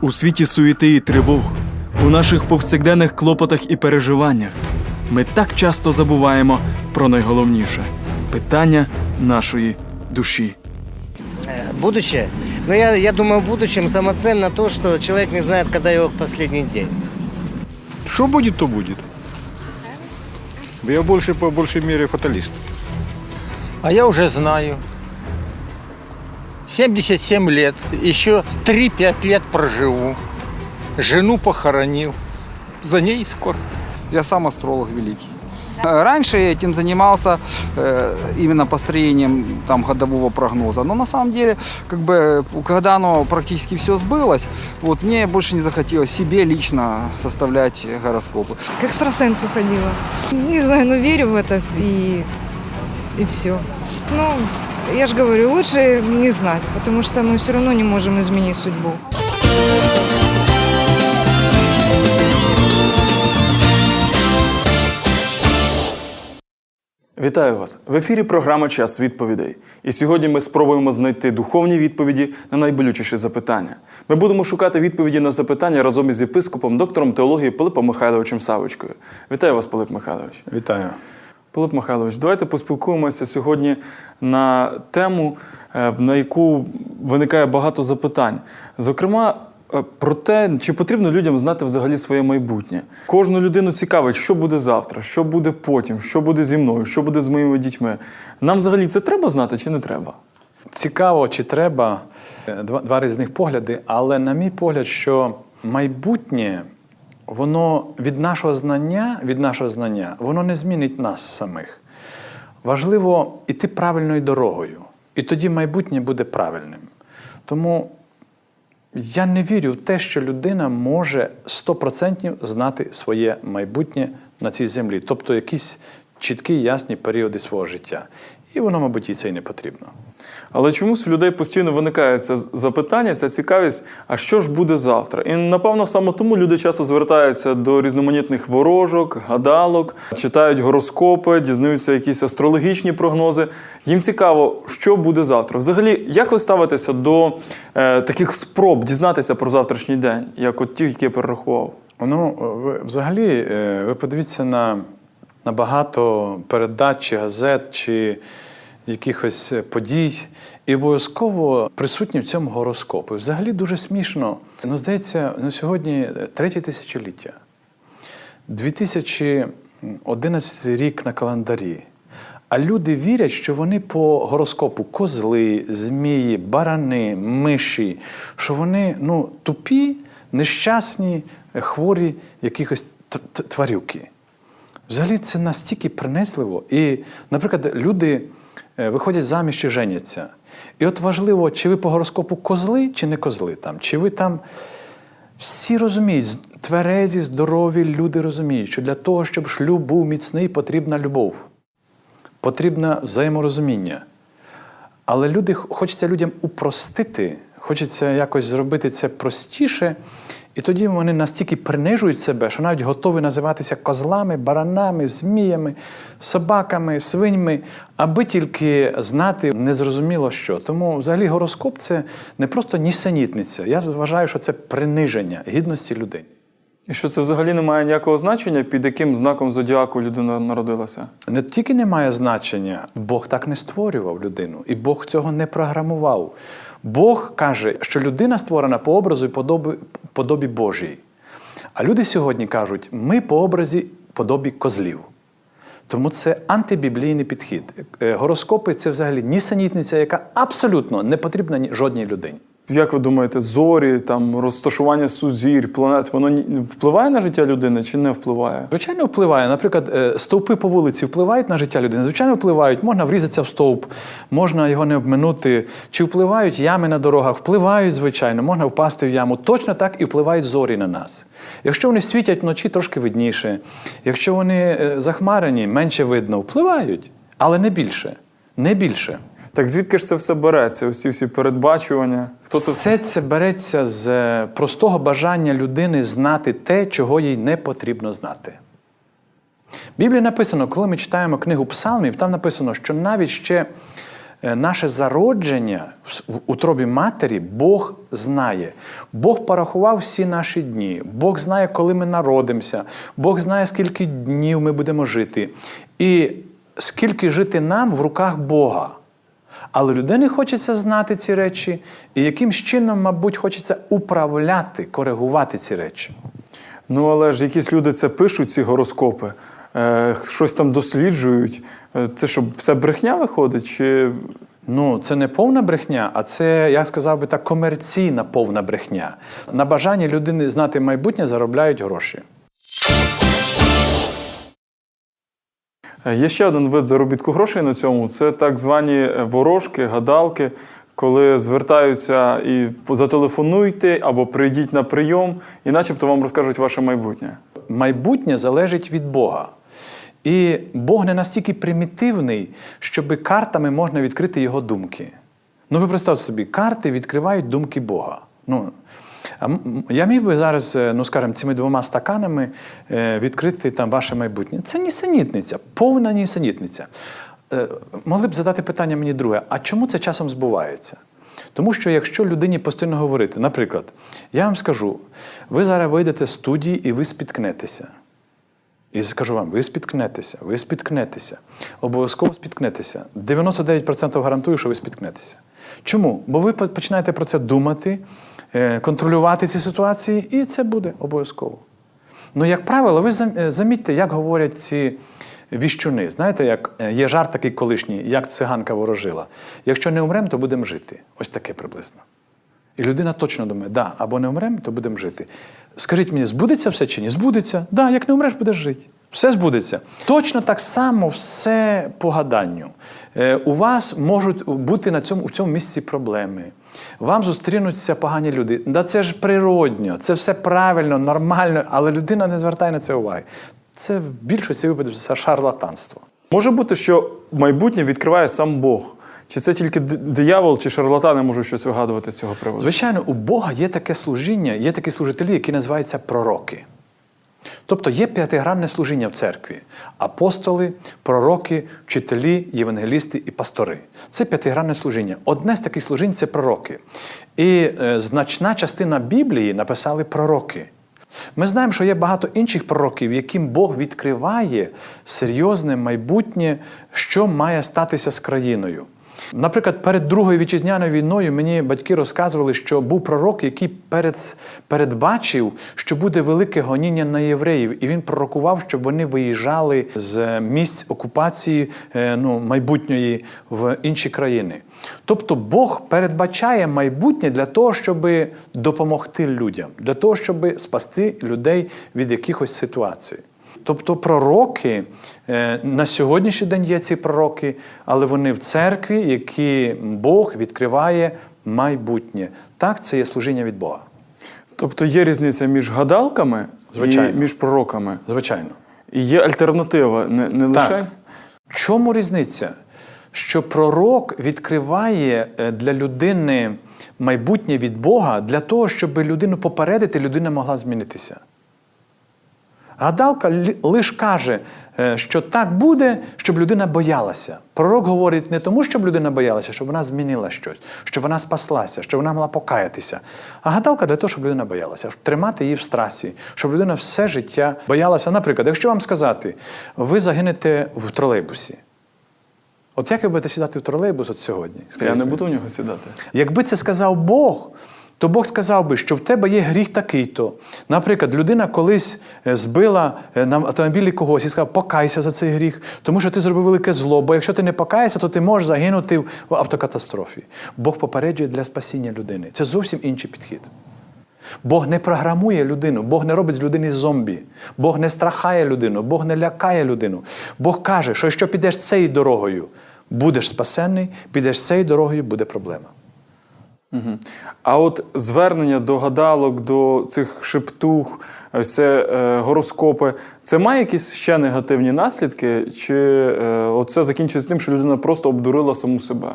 У світі суєти і тривог, у наших повсякденних клопотах і переживаннях ми так часто забуваємо про найголовніше питання нашої душі. Будущее? Ну, я, я думаю, в будущем самоценно то, что человек не знает, когда его последний день. Что будет, то будет. Я больше, по большей мере, фаталист. А я уже знаю. 77 лет. Еще 3-5 лет проживу. Жену похоронил. За ней скоро. Я сам астролог великий. Э, Раньше я этим занимался э, именно построением там годового прогноза, но на самом деле, как бы, когда оно практически все сбылось, вот мне больше не захотелось себе лично составлять гороскопы. К экстрасенсу ходила. Не знаю, но верю в это и, и все. Ну, я же говорю, лучше не знать, потому что мы все равно не можем изменить судьбу. Вітаю вас! В ефірі програма Час відповідей. І сьогодні ми спробуємо знайти духовні відповіді на найболючіші запитання. Ми будемо шукати відповіді на запитання разом із єпископом, доктором теології Пилипом Михайловичем Савочкою. Вітаю вас, Пилип Михайлович. Вітаю. Пилип Михайлович, давайте поспілкуємося сьогодні на тему, е, на яку виникає багато запитань. Зокрема, е, про те, чи потрібно людям знати взагалі своє майбутнє. Кожну людину цікавить, що буде завтра, що буде потім, що буде зі мною, що буде з моїми дітьми. Нам взагалі це треба знати чи не треба? Цікаво, чи треба Е, два, два різних погляди, але на мій погляд, що майбутнє, воно від нашого знання, від нашого знання, воно не змінить нас самих. Важливо йти правильною дорогою, і тоді майбутнє буде правильним. Тому я не вірю в те, що людина може 100% знати своє майбутнє на цій землі, тобто якісь чіткі, ясні періоди свого життя. І воно, мабуть, і це й не потрібно. Але чомусь у людей постійно виникає це запитання, ця цікавість, а що ж буде завтра? І напевно саме тому люди часто звертаються до різноманітних ворожок, гадалок, читають гороскопи, дізнаються якісь астрологічні прогнози. Їм цікаво, що буде завтра. Взагалі, як ви ставитеся до е, таких спроб дізнатися про завтрашній день, як от ті, які я перерахував? Ну, ви, взагалі, е, ви подивіться на, на багато передач чи газет чи якихось е, подій, і обов'язково присутні в цьому гороскопи. Взагалі дуже смішно. Ну, здається, ну, сьогодні е, третє тисячоліття. 2011 рік на календарі. А люди вірять, що вони по гороскопу козли, змії, барани, миші, що вони ну, тупі, нещасні, хворі якихось тварюки. Взагалі це настільки принесливо. І, наприклад, люди е, виходять заміж чи женяться. І от важливо, чи ви по гороскопу козли, чи не козли там, чи ви там. Всі розуміють, тверезі, здорові люди розуміють, що для того, щоб шлюб був міцний, потрібна любов, потрібне взаєморозуміння. Але люди, хочеться людям упростити, хочеться якось зробити це простіше, і тоді вони настільки принижують себе, що навіть готові називатися козлами, баранами, зміями, собаками, свиньми, аби тільки знати незрозуміло що. Тому взагалі гороскоп це не просто нісенітниця. Я вважаю, що це приниження гідності людей. І що це взагалі не має ніякого значення, під яким знаком зодіаку людина народилася? Не тільки не має значення, Бог так не створював людину, і Бог цього не програмував. Бог каже, що людина створена по образу і подобі, подобі Божій. А люди сьогодні кажуть, ми по образі подобі козлів. Тому це антибіблійний підхід. Е, Гороскопи це взагалі нісенітниця, яка абсолютно не потрібна жодній людині. Як ви думаєте, зорі, там розташування сузір'я, планет, воно впливає на життя людини чи не впливає? Звичайно, впливає. Наприклад, е, стовпи по вулиці впливають на життя людини. Звичайно, впливають. Можна врізатися в стовп, можна його не обминути. Чи впливають ями на дорогах? Впливають, звичайно, можна впасти в яму. Точно так і впливають зорі на нас. Якщо вони світять вночі, трошки видніше. Якщо вони е, захмарені, менше видно, впливають, але не більше. Не більше. Так звідки ж це все береться? Усі всі передбачування? Хто це Все це береться з е, простого бажання людини знати те, чого їй не потрібно знати. В Біблії написано, коли ми читаємо книгу Псалмів, там написано, що навіть ще е, наше зародження в утробі матері Бог знає. Бог порахував всі наші дні. Бог знає, коли ми народимося. Бог знає, скільки днів ми будемо жити. І скільки жити нам в руках Бога. Але людині хочеться знати ці речі, і якимсь чином, мабуть, хочеться управляти, коригувати ці речі. Ну але ж якісь люди це пишуть, ці гороскопи, е, щось там досліджують. Е, Це що, все брехня виходить? Чи Ну, це не повна брехня, а це, я сказав би так, комерційна повна брехня. На бажанні людини знати майбутнє заробляють гроші. Є ще один вид заробітку грошей на цьому це так звані е, ворожки, гадалки, коли звертаються і зателефонуйте або прийдіть на прийом, і начебто вам розкажуть ваше майбутнє. Майбутнє залежить від Бога. І Бог не настільки примітивний, щоб картами можна відкрити його думки. Ну, ви представте собі, карти відкривають думки Бога. Ну, я міг би зараз, е, ну скажімо, цими двома стаканами е, відкрити там ваше майбутнє. Це нісенітниця, повна нісенітниця. Е, Могли б задати питання мені друге: а чому це часом збувається? Тому що якщо людині постійно говорити, наприклад, я вам скажу, ви зараз вийдете з студії і ви спіткнетеся. І скажу вам, ви спіткнетеся, ви спіткнетеся. Обов'язково спіткнетеся. 99% гарантую, що ви спіткнетеся. Чому? Бо ви починаєте про це думати, контролювати ці ситуації, і це буде обов'язково. Ну, як правило, ви е, замітьте, як говорять ці віщуни. Знаєте, як е, є жарт такий колишній, як циганка ворожила. Якщо не умремо, то будемо жити. Ось таке приблизно. І людина точно думає, да, або не вмремо, то будемо жити. Скажіть мені, збудеться все чи ні? Збудеться. Да, як не вмреш, будеш жити. Все збудеться. Точно так само все по гаданню. Е, у вас можуть бути на цьому, у цьому місці проблеми. Вам зустрінуться погані люди. Да це ж природньо, це все правильно, нормально, але людина не звертає на це уваги. Це в більшості випадків це шарлатанство. Може бути, що майбутнє відкриває сам Бог. Чи це тільки диявол чи шарлатани можуть щось вигадувати з цього приводу? Звичайно, у Бога є таке служіння, є такі служителі, які називаються пророки. Тобто є п'ятигранне служіння в церкві: апостоли, пророки, вчителі, євангелісти і пастори. Це п'ятигранне служіння. Одне з таких служінь це пророки. І е, значна частина Біблії написали пророки. Ми знаємо, що є багато інших пророків, яким Бог відкриває серйозне майбутнє, що має статися з країною. Наприклад, перед Другою вітчизняною війною мені батьки розказували, що був пророк, який перед, передбачив, що буде велике гоніння на євреїв, і він пророкував, щоб вони виїжджали з місць окупації е, ну, майбутньої в інші країни. Тобто Бог передбачає майбутнє для того, щоб допомогти людям, для того, щоб спасти людей від якихось ситуацій. Тобто пророки е, на сьогоднішній день є ці пророки, але вони в церкві, які Бог відкриває майбутнє. Так, це є служіння від Бога. Тобто є різниця між гадалками Звичайно. і між пророками. Звичайно. І є альтернатива, не, не лише. Так. Чому різниця? Що пророк відкриває е, для людини майбутнє від Бога для того, щоб людину попередити, людина могла змінитися. Гадалка лише каже, е, що так буде, щоб людина боялася. Пророк говорить не тому, щоб людина боялася, щоб вона змінила щось, щоб вона спаслася, щоб вона могла покаятися. А гадалка для того, щоб людина боялася, тримати її в страсі, щоб людина все життя боялася. Наприклад, якщо вам сказати, ви загинете в тролейбусі. От як ви будете сідати в тролейбус от сьогодні? Я не буду в нього сідати. Якби це сказав Бог, то Бог сказав би, що в тебе є гріх такий-то. Наприклад, людина колись е, збила е, на автомобілі когось і сказав, покайся за цей гріх, тому що ти зробив велике зло, бо якщо ти не покаєшся, то ти можеш загинути в автокатастрофі. Бог попереджує для спасіння людини. Це зовсім інший підхід. Бог не програмує людину, Бог не робить з людини зомбі, Бог не страхає людину, Бог не лякає людину. Бог каже, що якщо підеш цією дорогою, будеш спасенний, підеш цією дорогою, буде проблема. Угу. А от звернення до гадалок, до цих шептух, це е, гороскопи, це має якісь ще негативні наслідки? Чи е, це закінчується тим, що людина просто обдурила саму себе?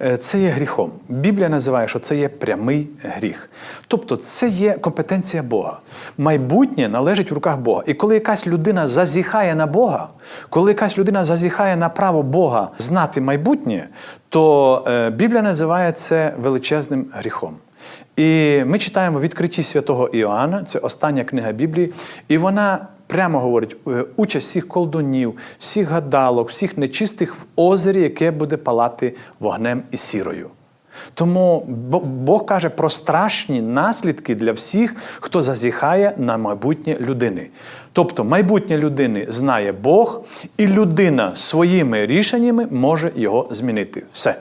Е, це є гріхом. Біблія називає, що це є прямий гріх. Тобто це є компетенція Бога. Майбутнє належить в руках Бога. І коли якась людина зазіхає на Бога, коли якась людина зазіхає на право Бога знати майбутнє, то е, Біблія називає це величезним гріхом. І ми читаємо в відкритті святого Іоанна, це остання книга Біблії, і вона прямо говорить: е, участь всіх колдунів, всіх гадалок, всіх нечистих в озері, яке буде палати вогнем і сірою. Тому Бог каже про страшні наслідки для всіх, хто зазіхає на майбутнє людини. Тобто майбутнє людини знає Бог, і людина своїми рішеннями може його змінити. Все.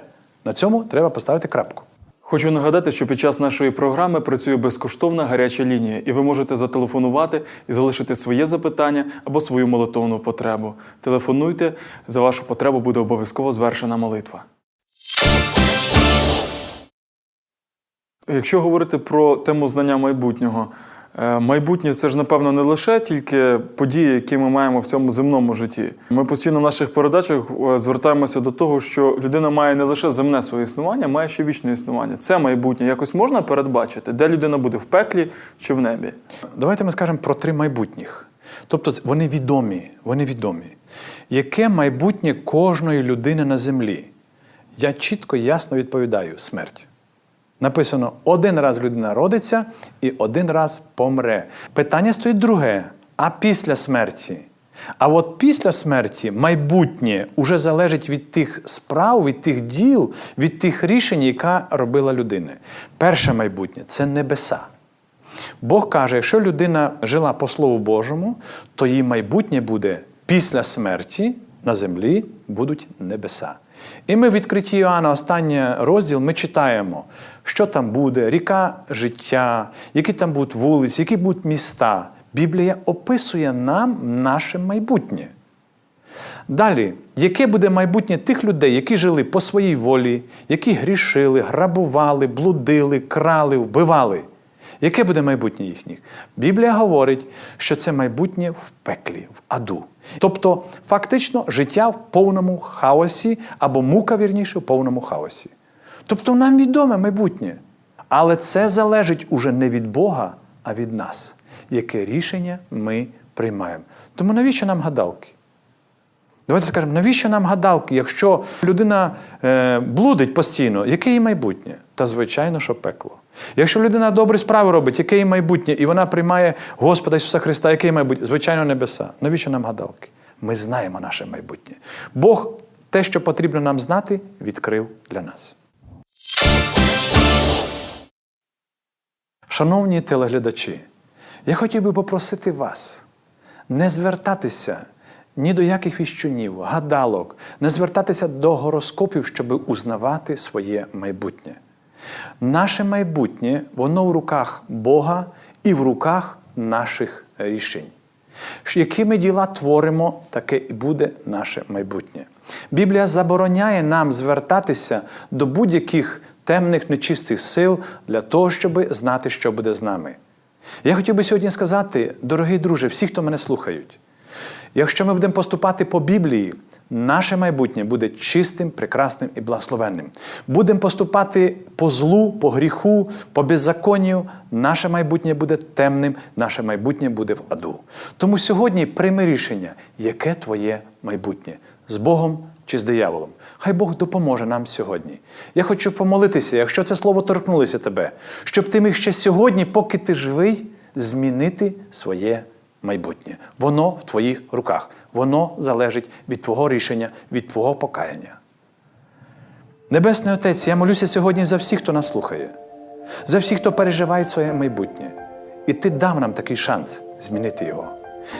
На цьому треба поставити крапку. Хочу нагадати, що під час нашої програми працює безкоштовна гаряча лінія, і ви можете зателефонувати і залишити своє запитання або свою молитовну потребу. Телефонуйте, за вашу потребу буде обов'язково звершена молитва. Якщо говорити про тему знання майбутнього, майбутнє це ж напевно не лише тільки події, які ми маємо в цьому земному житті. Ми постійно в наших передачах е, звертаємося до того, що людина має не лише земне своє існування, має ще вічне існування. Це майбутнє якось можна передбачити, де людина буде в пеклі чи в небі. Давайте ми скажемо про три майбутніх. Тобто вони відомі, вони відомі. Яке майбутнє кожної людини на землі? Я чітко ясно відповідаю смерть. Написано: один раз людина родиться і один раз помре. Питання стоїть друге: а після смерті? А от після смерті майбутнє уже залежить від тих справ, від тих діл, від тих рішень, яка робила людина. Перше майбутнє це небеса. Бог каже, якщо людина жила по Слову Божому, то її майбутнє буде після смерті на землі будуть небеса. І ми в відкритті Іоанна, останній розділ, ми читаємо, що там буде, ріка життя, які там будуть вулиці, які будуть міста. Біблія описує нам наше майбутнє. Далі, яке буде майбутнє тих людей, які жили по своїй волі, які грішили, грабували, блудили, крали, вбивали? Яке буде майбутнє їхніх? Біблія говорить, що це майбутнє в пеклі, в аду. Тобто, фактично, життя в повному хаосі або мука, вірніше, в повному хаосі. Тобто нам відоме майбутнє. Але це залежить уже не від Бога, а від нас, яке рішення ми приймаємо. Тому навіщо нам гадалки? Давайте скажемо, навіщо нам гадалки, якщо людина е, блудить постійно, яке її майбутнє? Та звичайно, що пекло. Якщо людина добрі справи робить, яке її майбутнє, і вона приймає Господа Ісуса Христа, яке її майбутнє? Звичайно, небеса. Навіщо нам гадалки? Ми знаємо наше майбутнє. Бог те, що потрібно нам знати, відкрив для нас. Шановні телеглядачі, я хотів би попросити вас не звертатися ні до яких віщунів, гадалок, не звертатися до гороскопів, щоб узнавати своє майбутнє. Наше майбутнє, воно в руках Бога і в руках наших рішень. Які ми діла творимо, таке і буде наше майбутнє. Біблія забороняє нам звертатися до будь-яких темних нечистих сил для того, щоб знати, що буде з нами. Я хотів би сьогодні сказати, дорогий друже, всі, хто мене слухають, якщо ми будемо поступати по Біблії, наше майбутнє буде чистим, прекрасним і благословенним. Будемо поступати по злу, по гріху, по беззаконню, наше майбутнє буде темним, наше майбутнє буде в аду. Тому сьогодні прийми рішення, яке твоє майбутнє з Богом чи з дияволом. Хай Бог допоможе нам сьогодні. Я хочу помолитися, якщо це слово торкнулося тебе, щоб ти міг ще сьогодні, поки ти живий, змінити своє майбутнє. Воно в твоїх руках. Воно залежить від твого рішення, від твого покаяння. Небесний Отець, я молюся сьогодні за всіх, хто нас слухає, за всіх, хто переживає своє майбутнє. І ти дав нам такий шанс змінити його.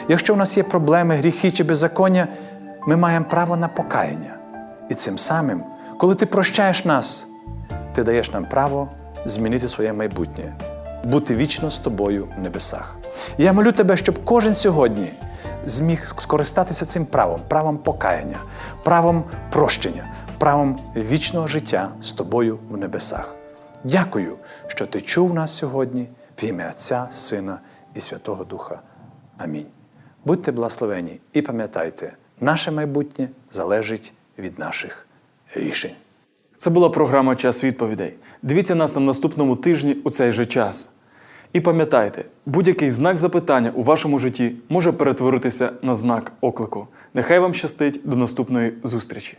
Якщо в нас є проблеми, гріхи чи беззаконня, ми маємо право на покаяння. І цим самим, коли ти прощаєш нас, ти даєш нам право змінити своє майбутнє, бути вічно з тобою в небесах. Я молю тебе, щоб кожен сьогодні зміг скористатися цим правом, правом покаяння, правом прощення, правом вічного життя з тобою в небесах. Дякую, що ти чув нас сьогодні в ім'я Отця, Сина і Святого Духа. Амінь. Будьте благословені і пам'ятайте, наше майбутнє залежить від наших рішень. Це була програма Час відповідей. Дивіться нас на наступному тижні у цей же час. І пам'ятайте, будь-який знак запитання у вашому житті може перетворитися на знак оклику. Нехай вам щастить до наступної зустрічі!